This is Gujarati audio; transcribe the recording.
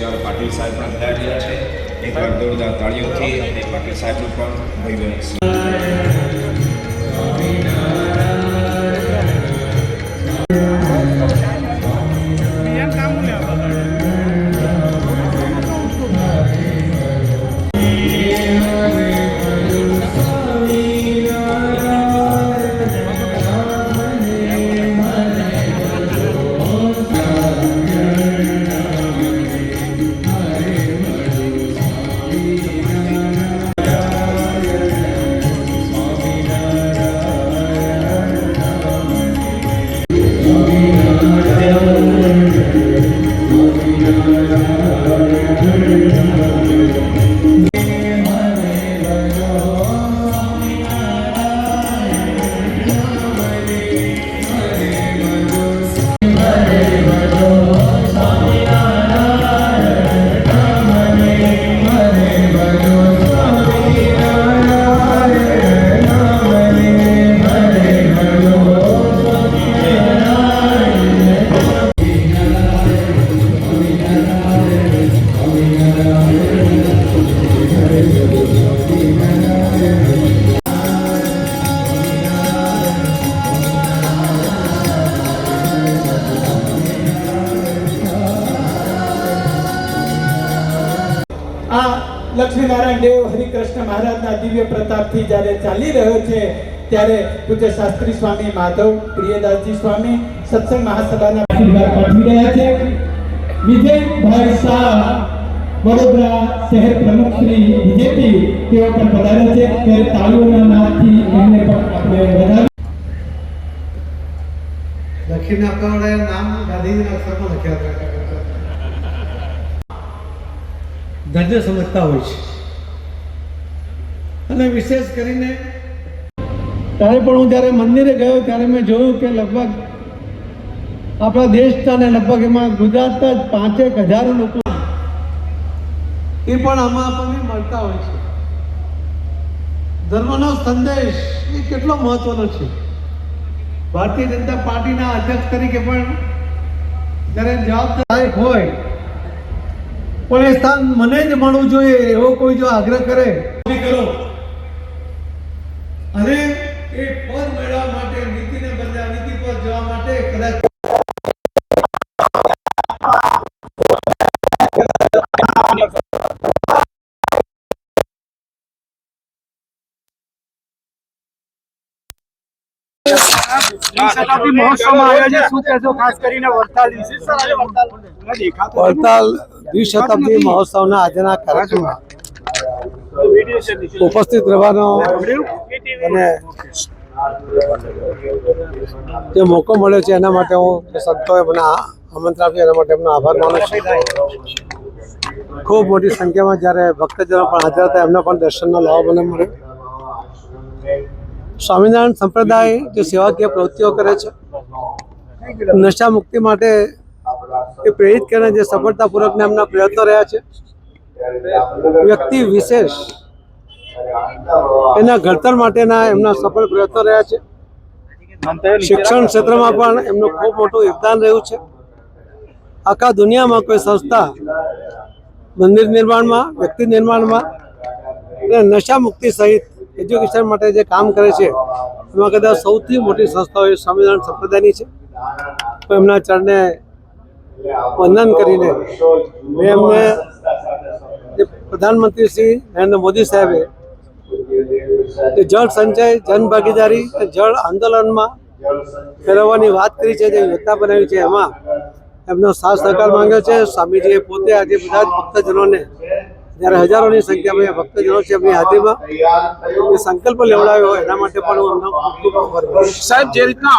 સાહેબ પણ પધારેલા છે. એકવાર જોરદાર તાળીઓથી અને પાટીલ સાહેબનું પણ અભિનંદન. લક્ષ્મીનારાયણ દેવ હરિકૃષ્ણ મહારાજના દિવ્ય પ્રતાપથી જ્યારે ચાલી રહ્યો છે, ત્યારે પૂજ્ય શાસ્ત્રી સ્વામી માધવ, પ્રિયદાસજી સ્વામી, સત્સંગ મહાસભાના આશીર્વાદ પાઠવી રહ્યા છે. વિજયભાઈ શાહ. વડોદરા શહેર પ્રમુખ શ્રી બીજેપી તેઓ પણ પધાર્યા છે. ત્યારે તાળીઓના નાદથી એમને પણ આપણે વધાવી લખીને આપવા વાળા નામ ગાંધીજીના અક્ષરમાં લખ્યા હતા. ધન્ય સમજતા હોય છે. અને વિશેષ કરીને ત્યારે પણ હું જ્યારે મંદિરે ગયો ત્યારે મેં જોયું કે લગભગ આપણા દેશના અને લગભગ એમાં ગુજરાતના જ પાંચેક હજાર લોકો એ પણ આમાં આપણને મળતા હોય છે. ધર્મનો સંદેશ એ કેટલો મહત્વનો છે. ભારતીય જનતા પાર્ટીના અધ્યક્ષ તરીકે પણ જ્યારે જવાબદારી હોય, પણ એ સ્થાન મને જ મળવું જોઈએ એવો કોઈ જો આગ્રહ કરે. કરો. વડતાલ વિશે. વડતાલ દ્વિશતાબ્દી મહોત્સવના આજના કાર્યક્રમમાં ઉપસ્થિત રહેવાનો અને જે મોકો મળ્યો છે એના માટે હું સંતોએ મને આમંત્રણ આપ્યું એના માટે એમનો આભાર માનું છું. ખૂબ મોટી સંખ્યામાં જ્યારે ભક્તજનો પણ હાજર હતા એમના પણ દર્શનનો લાભ મને મળ્યો. સ્વામિનારાયણ સંપ્રદાય જે સેવાકીય પ્રવૃત્તિઓ કરે છે, નશા મુક્તિ માટે એ પ્રેરિત કરીને જે સફળતાપૂર્વકના એમના પ્રયત્નો રહ્યા છે. વ્યક્તિ વિશેષ એના ઘડતર માટેના એમના સફળ પ્રયત્નો રહ્યા છે. શિક્ષણ ક્ષેત્રમાં પણ એમનું ખૂબ મોટું યોગદાન રહ્યું છે. આખા દુનિયામાં કોઈ સંસ્થા મંદિર નિર્માણમાં, વ્યક્તિ નિર્માણમાં અને નશા મુક્તિ સહિત એજ્યુકેશન માટે જે કામ કરે છે, એમાં કદાચ સૌથી મોટી સંસ્થાઓ એ સ્વામિનારાયણ સંપ્રદાયની છે. તો એમના ચરણે વંદન કરીને મેં એમને જે પ્રધાનમંત્રી શ્રી નરેન્દ્ર મોદી સાહેબે જે જળ સંચય, જન ભાગીદારી જળ આંદોલનમાં ફેરવવાની વાત કરી છે, જે યોજના બનાવી છે, એમાં એમનો સાથ સહકાર માંગ્યો છે. સ્વામીજીએ પોતે આજે બધા જ ભક્તજનોને જ્યારે હજારોની સંખ્યામાં ભક્તજનો છે એમની હાજરીમાં સંકલ્પ લેવડાવ્યો એના માટે પણ હું સાહેબ, જે રીતના